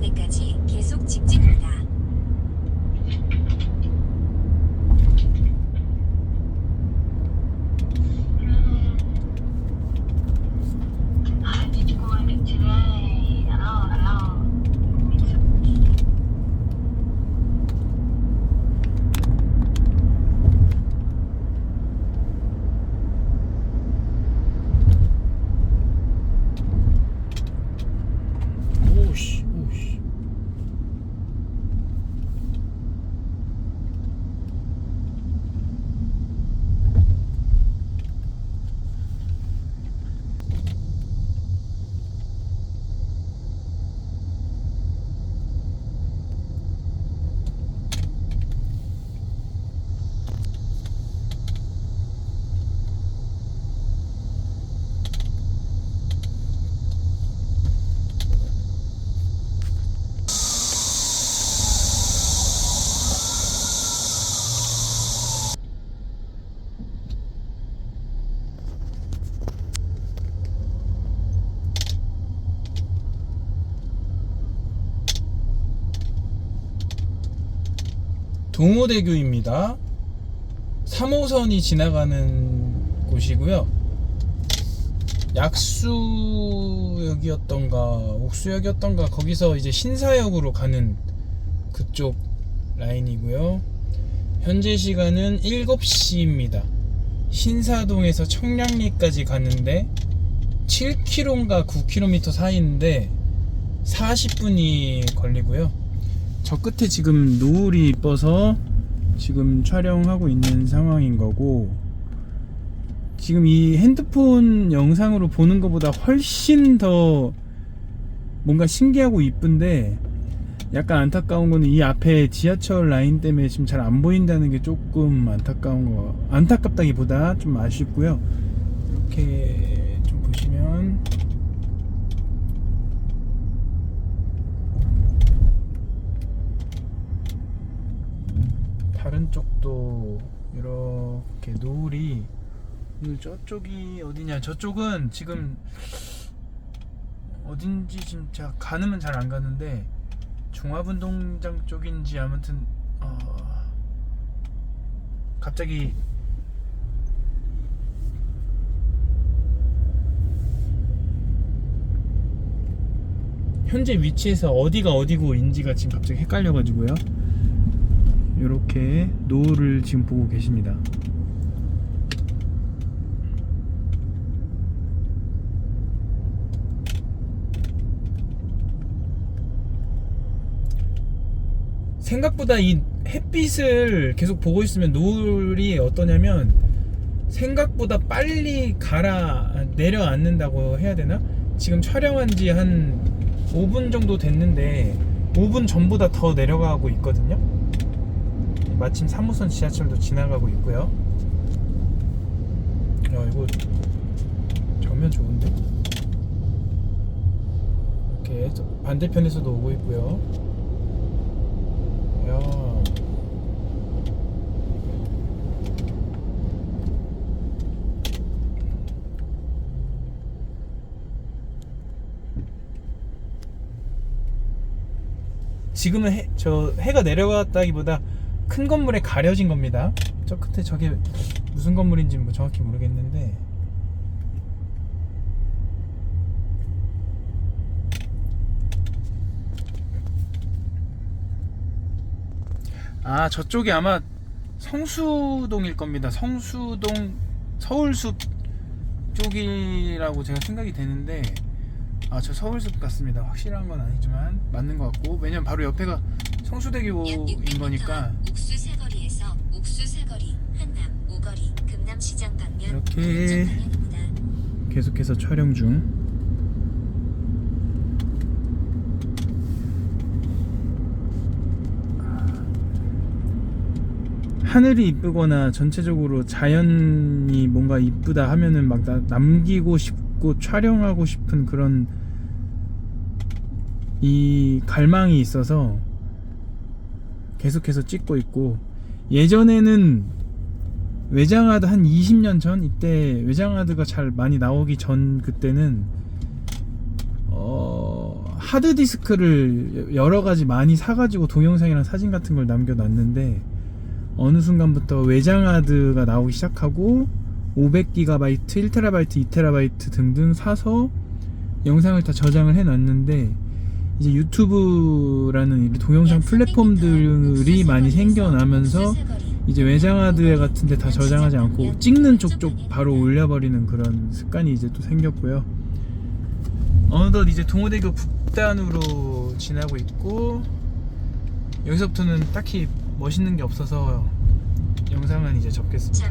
데까지 계속 직진입니다. 오씨 오씨 동호대교입니다. 3호선이 지나가는 곳이고요. 약수역이었던가 옥수역이었던가 거기서 이제 신사역으로 가는 그쪽 라인이고요. 현재 시간은 7시입니다. 신사동에서 청량리까지 가는데 7km인가 9km 사이인데 40분이 걸리고요 저 끝에 지금 노을이 이뻐서 지금 촬영하고 있는 상황인 거고 지금 이 핸드폰 영상으로 보는 것보다 훨씬 더 뭔가 신기하고 이쁜데 약간 안타까운 거는 이 앞에 지하철 라인 때문에 지금 잘 안 보인다는 게 조금 안타까운 거 안타깝다기보다 좀 아쉽고요. 이렇게 좀 보시면 다른 쪽도 이렇게 노을이 오늘 저쪽이 어디냐 저쪽은 지금 어딘지 진짜 가늠은 잘 안 가는데 중화분동장 쪽인지 아무튼 어 갑자기 현재 위치에서 어디가 어디고 인지가 지금 갑자기 헷갈려가지고요. 이렇게 노을을 지금 보고 계십니다. 생각보다 이 햇빛을 계속 보고 있으면 노을이 어떠냐면 생각보다 빨리 가라 내려앉는다고 해야 되나? 지금 촬영한 지 한 5분 정도 됐는데 5분 전보다 더 내려가고 있거든요. 마침 3호선 지하철도 지나가고 있고요. 야 이거 정면 좋은데? 이렇게 저 반대편에서도 오고 있고요. 야. 지금은 해, 저 해가 내려갔다기보다 큰 건물에 가려진 겁니다. 저 끝에 저게 무슨 건물인지 뭐 정확히 모르겠는데 아 저쪽이 아마 성수동일 겁니다. 성수동 서울숲 쪽이라고 제가 생각이 되는데 아 저 서울숲 같습니다. 확실한 건 아니지만 맞는 것 같고 왜냐면 바로 옆에가 약 성수대교인 600m 거니까 옥수 사거리에서 옥수 사거리, 한남, 오거리, 금남시장 방면 이렇게. 계속해서 촬영 중. 하늘이 이쁘거나 전체적으로 자연이 뭔가 이쁘다 하면은 막 나- 남기고 싶 고 촬영하고 싶은 그런 이 갈망이 있어서 계속해서 찍고 있고 예전에는 외장하드 한 20년 전 이때 외장하드가 잘 많이 나오기 전 그때는 어 하드 디스크를 여러 가지 많이 사가지고 동영상이랑 사진 같은 걸 남겨놨는데 어느 순간부터 외장 하드가 나오기 시작하고 500GB, 1TB, 2TB 등등 사서 영상을 다 저장을 해놨는데 이제 유튜브라는 이 동영상 플랫폼들이 많이 생겨나면서 이제 외장 하드웨어 같은데 다 저장하지 않고 찍는 족족 바로 올려버리는 그런 습관이 이제 또 생겼고요. 어느덧 이제 동호대교 북단으로 지나고 있고 여기서부터는 딱히 멋있는 게 없어서 영상은 이제 접겠습니다.